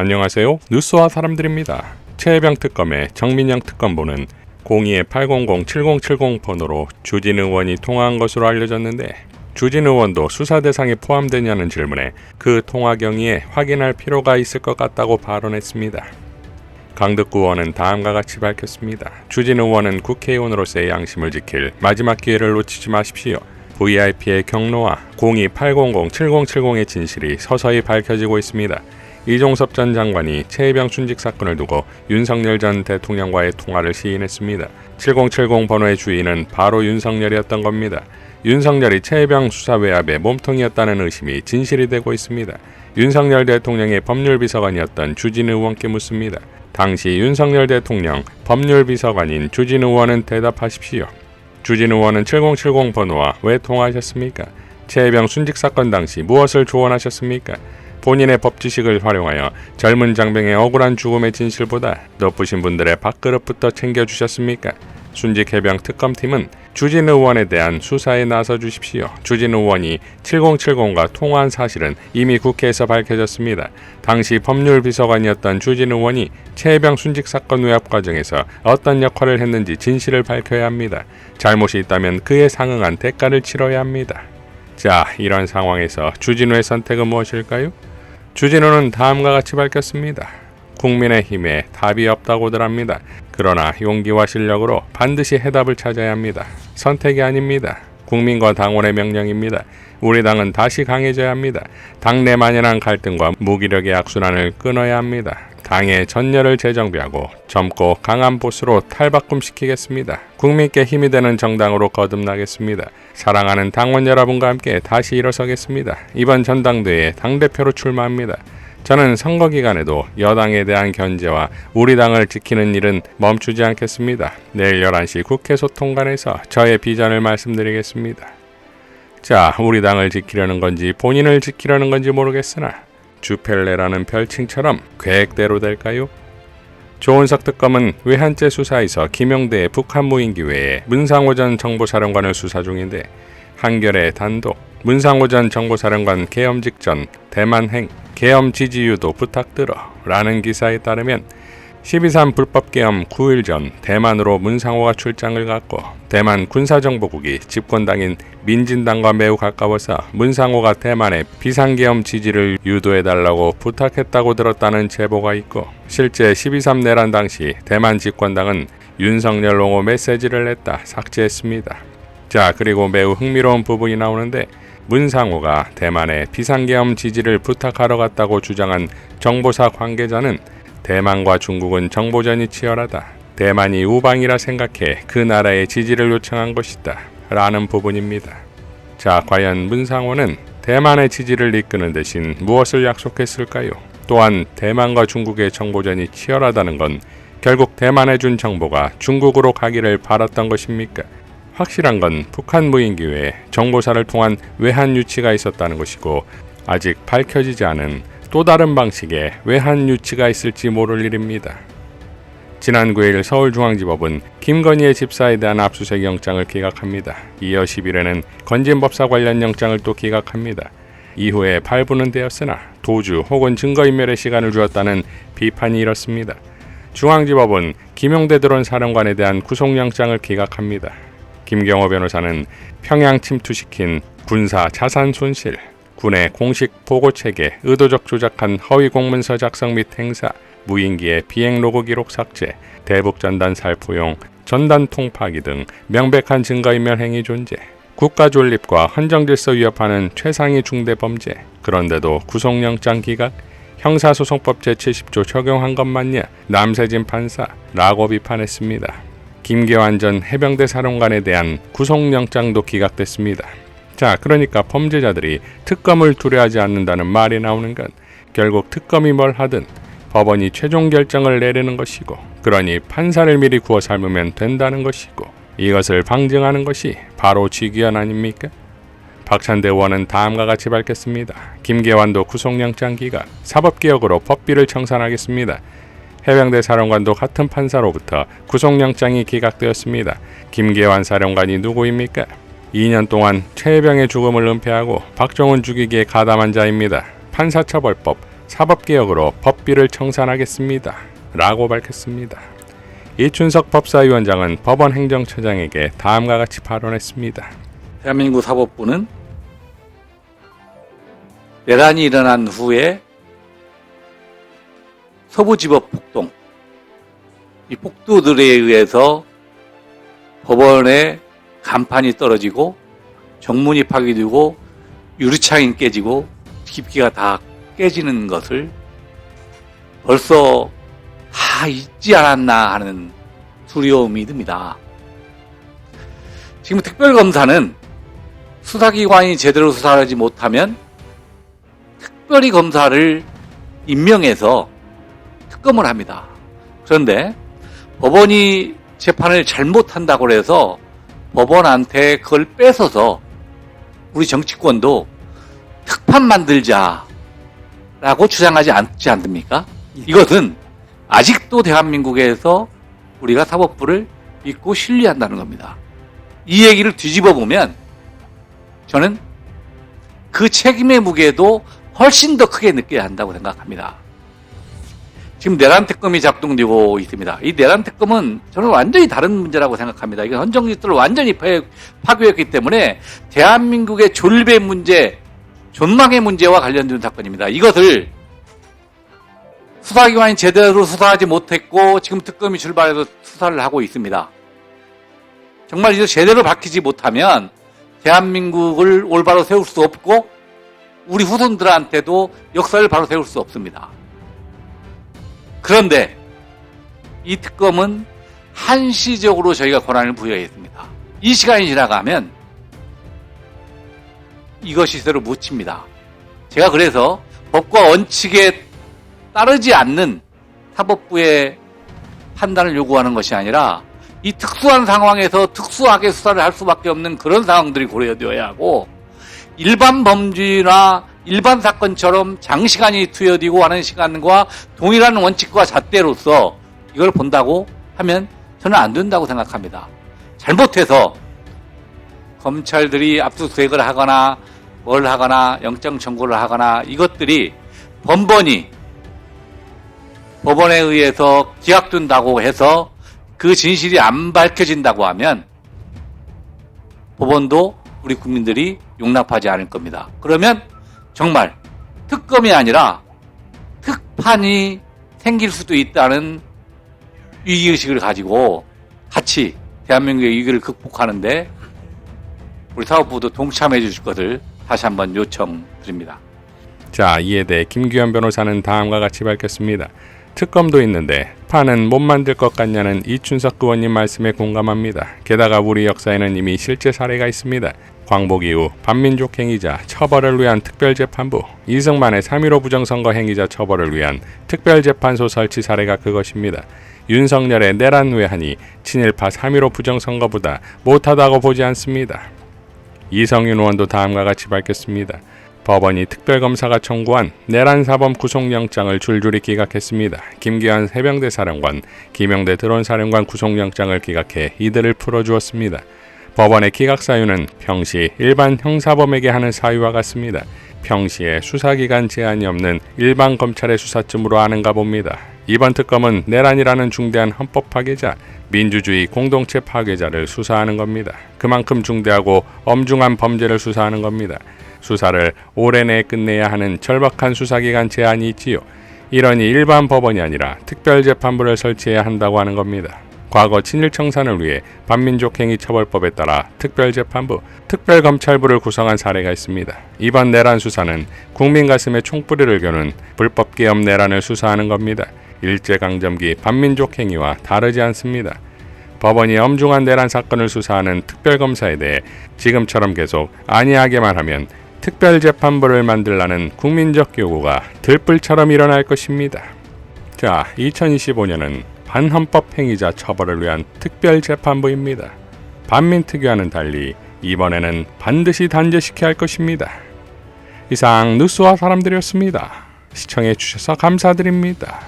안녕하세요. 뉴스와 사람들입니다. 최혜병 특검의 정민영 특검보는 02-800-7070 번호로 주진 의원이 통화한 것으로 알려졌는데 주진 의원도 수사 대상에 포함되냐는 질문에 그 통화 경위에 확인할 필요가 있을 것 같다고 발언했습니다. 강덕구 의원은 다음과 같이 밝혔습니다. 주진 의원은 국회의원으로서의 양심을 지킬 마지막 기회를 놓치지 마십시오. VIP의 경로와 02-800-7070의 진실이 서서히 밝혀지고 있습니다. 이종섭 전 장관이 최혜병 순직 사건을 두고 윤석열 전 대통령과의 통화를 시인했습니다. 7070 번호의 주인은 바로 윤석열이었던 겁니다. 윤석열이 최혜병 수사 외압의 몸통이었다는 의심이 진실이 되고 있습니다. 윤석열 대통령의 법률비서관이었던 주진 의원께 묻습니다. 당시 윤석열 대통령 법률비서관인 주진 의원은 대답하십시오. 주진 의원은 7070 번호와 왜 통화하셨습니까? 최혜병 순직 사건 당시 무엇을 조언하셨습니까? 본인의 법 지식을 활용하여 젊은 장병의 억울한 죽음의 진실보다 높으신 분들의 밥그릇부터 챙겨주셨습니까? 순직 해병 특검팀은 주진 의원에 대한 수사에 나서 주십시오. 주진 의원이 7070과 통화한 사실은 이미 국회에서 밝혀졌습니다. 당시 법률비서관이었던 주진 의원이 최해병 순직 사건 외압 과정에서 어떤 역할을 했는지 진실을 밝혀야 합니다. 잘못이 있다면 그에 상응한 대가를 치러야 합니다. 자, 이런 상황에서 주진우의 선택은 무엇일까요? 주진우는 다음과 같이 밝혔습니다. 국민의힘에 답이 없다고들 합니다. 그러나 용기와 실력으로 반드시 해답을 찾아야 합니다. 선택이 아닙니다. 국민과 당원의 명령입니다. 우리 당은 다시 강해져야 합니다. 당내 만연한 갈등과 무기력의 악순환을 끊어야 합니다. 당의 전열을 재정비하고 젊고 강한 보수로 탈바꿈시키겠습니다. 국민께 힘이 되는 정당으로 거듭나겠습니다. 사랑하는 당원 여러분과 함께 다시 일어서겠습니다. 이번 전당대회에 당대표로 출마합니다. 저는 선거 기간에도 여당에 대한 견제와 우리 당을 지키는 일은 멈추지 않겠습니다. 내일 11시 국회 소통관에서 저의 비전을 말씀드리겠습니다. 자, 우리 당을 지키려는 건지 본인을 지키려는 건지 모르겠으나 주펠레라는 별칭처럼 계획대로 될까요? 조은석 특검은 외환죄 수사에서 김영대의 북한 무인기 외에 문상호 전 정보사령관을 수사 중인데 한겨레 단독 문상호 전 정보사령관 계엄 직전 대만행 계엄 지지유도 부탁들어 라는 기사에 따르면 12.3 불법 계엄 9일 전 대만으로 문상호가 출장을 갔고 대만 군사정보국이 집권당인 민진당과 매우 가까워서 문상호가 대만의 비상계엄 지지를 유도해달라고 부탁했다고 들었다는 제보가 있고 실제 12.3 내란 당시 대만 집권당은 윤석열 옹호 메시지를 냈다 삭제했습니다. 자 그리고 매우 흥미로운 부분이 나오는데 문상호가 대만의 비상계엄 지지를 부탁하러 갔다고 주장한 정보사 관계자는 대만과 중국은 정보전이 치열하다. 대만이 우방이라 생각해 그 나라의 지지를 요청한 것이다. 라는 부분입니다. 자, 과연 문상호는 대만의 지지를 이끄는 대신 무엇을 약속했을까요? 또한 대만과 중국의 정보전이 치열하다는 건 결국 대만에 준 정보가 중국으로 가기를 바랐던 것입니까? 확실한 건 북한 무인기 외에 정보사를 통한 외환 유치가 있었다는 것이고 아직 밝혀지지 않은 또 다른 방식의 외환 유치가 있을지 모를 일입니다. 지난 9일 서울중앙지법은 김건희의 집사에 대한 압수수색 영장을 기각합니다. 이어 10일에는 건진법사 관련 영장을 또 기각합니다. 이후에 발부는 되었으나 도주 혹은 증거인멸의 시간을 주었다는 비판이 일었습니다. 중앙지법은 김용대 드론 사령관에 대한 구속영장을 기각합니다. 김경호 변호사는 평양 침투시킨 군사 자산 손실, 군의 공식 보고 체계, 의도적 조작한 허위 공문서 작성 및 행사, 무인기의 비행 로그 기록 삭제, 대북 전단 살포용, 전단 통파기 등 명백한 증거인멸 행위 존재, 국가 존립과 헌정 질서 위협하는 최상위 중대 범죄. 그런데도 구속영장 기각, 형사소송법 제70조 적용한 것 맞냐? 남세진 판사라고 비판했습니다. 김계환 전 해병대 사령관에 대한 구속영장도 기각됐습니다. 자, 그러니까 범죄자들이 특검을 두려워하지 않는다는 말이 나오는 건 결국 특검이 뭘 하든 법원이 최종 결정을 내리는 것이고, 그러니 판사를 미리 구워 삶으면 된다는 것이고, 이것을 방증하는 것이 바로 지귀현 아닙니까? 박찬대 의원은 다음과 같이 밝혔습니다. 김계환도 구속영장 기각, 사법개혁으로 법비를 청산하겠습니다. 해병대 사령관도 같은 판사로부터 구속영장이 기각되었습니다. 김계환 사령관이 누구입니까? 2년 동안 최혜병의 죽음을 은폐하고 박정훈 죽이기에 가담한 자입니다. 판사처벌법 사법개혁으로 법비를 청산하겠습니다. 라고 밝혔습니다. 이춘석 법사위원장은 법원 행정처장에게 다음과 같이 발언했습니다. 대한민국 사법부는 내란이 일어난 후에 서부지법 폭동, 이 폭도들에 의해서 법원의 간판이 떨어지고 정문이 파괴되고 유리창이 깨지고 깊이가 다 깨지는 것을 벌써 다 잊지 않았나 하는 두려움이 듭니다. 지금 특별검사는 수사기관이 제대로 수사하지 못하면 특별히 검사를 임명해서 특검을 합니다. 그런데 법원이 재판을 잘못한다고 해서 법원한테 그걸 뺏어서 우리 정치권도 특판 만들자라고 주장하지 않지 않습니까? 이것은 아직도 대한민국에서 우리가 사법부를 믿고 신뢰한다는 겁니다. 이 얘기를 뒤집어 보면 저는 그 책임의 무게도 훨씬 더 크게 느껴야 한다고 생각합니다. 지금 내란 특검이 작동되고 있습니다. 이 내란 특검은 저는 완전히 다른 문제라고 생각합니다. 이게 헌정 질서를 완전히 파- 파괴했기 때문에 대한민국의 존립의 문제, 존망의 문제와 관련된 사건입니다. 이것을 수사기관이 제대로 수사하지 못했고 지금 특검이 출발해서 수사를 하고 있습니다. 정말 이제 제대로 밝히지 못하면 대한민국을 올바로 세울 수 없고 우리 후손들한테도 역사를 바로 세울 수 없습니다. 그런데 이 특검은 한시적으로 저희가 권한을 부여했습니다. 이 시간이 지나가면 이것이 새로 묻힙니다. 제가 그래서 법과 원칙에 따르지 않는 사법부의 판단을 요구하는 것이 아니라 이 특수한 상황에서 특수하게 수사를 할 수밖에 없는 그런 상황들이 고려되어야 하고 일반 범죄나 일반 사건처럼 장시간이 투여되고 하는 시간과 동일한 원칙과 잣대로서 이걸 본다고 하면 저는 안 된다고 생각합니다. 잘못해서 검찰들이 압수수색을 하거나 뭘 하거나 영장 청구를 하거나 이것들이 번번이 법원에 의해서 기각된다고 해서 그 진실이 안 밝혀진다고 하면 법원도 우리 국민들이 용납하지 않을 겁니다. 그러면 정말 특검이 아니라 특판이 생길 수도 있다는 위기의식을 가지고 같이 대한민국의 위기를 극복하는데 우리 사법부도 동참해 주실 것을 다시 한번 요청드립니다. 자, 이에 대해 김규현 변호사는 다음과 같이 밝혔습니다. 특검도 있는데 판은 못 만들 것 같냐는 이춘석 의원님 말씀에 공감합니다. 게다가 우리 역사에는 이미 실제 사례가 있습니다. 광복 이후 반민족 행위자 처벌을 위한 특별재판부, 이승만의 3.15 부정선거 행위자 처벌을 위한 특별재판소 설치 사례가 그것입니다. 윤석열의 내란 외환이 친일파 3.15 부정선거보다 못하다고 보지 않습니다. 이성윤 의원도 다음과 같이 밝혔습니다. 법원이 특별검사가 청구한 내란 사범 구속영장을 줄줄이 기각했습니다. 김기환 해병대 사령관, 김영대 드론 사령관 구속영장을 기각해 이들을 풀어주었습니다. 법원의 기각 사유는 평시 일반 형사범에게 하는 사유와 같습니다. 평시에 수사기간 제한이 없는 일반 검찰의 수사쯤으로 아는가 봅니다. 이번 특검은 내란이라는 중대한 헌법 파괴자, 민주주의 공동체 파괴자를 수사하는 겁니다. 그만큼 중대하고 엄중한 범죄를 수사하는 겁니다. 수사를 올해 내에 끝내야 하는 절박한 수사기간 제한이 있지요. 이러니 일반 법원이 아니라 특별재판부를 설치해야 한다고 하는 겁니다. 과거 친일 청산을 위해 반민족행위처벌법에 따라 특별재판부, 특별검찰부를 구성한 사례가 있습니다. 이번 내란 수사는 국민 가슴에 총뿌리를 겨눈 불법 계엄 내란을 수사하는 겁니다. 일제강점기 반민족 행위와 다르지 않습니다. 법원이 엄중한 내란 사건을 수사하는 특별검사에 대해 지금처럼 계속 안이하게만 하면 특별재판부를 만들라는 국민적 요구가 들불처럼 일어날 것입니다. 자, 2025년은 반헌법 행위자 처벌을 위한 특별재판부입니다. 반민특위와는 달리 이번에는 반드시 단죄시켜야 할 것입니다. 이상 뉴스와 사람들이었습니다. 시청해 주셔서 감사드립니다.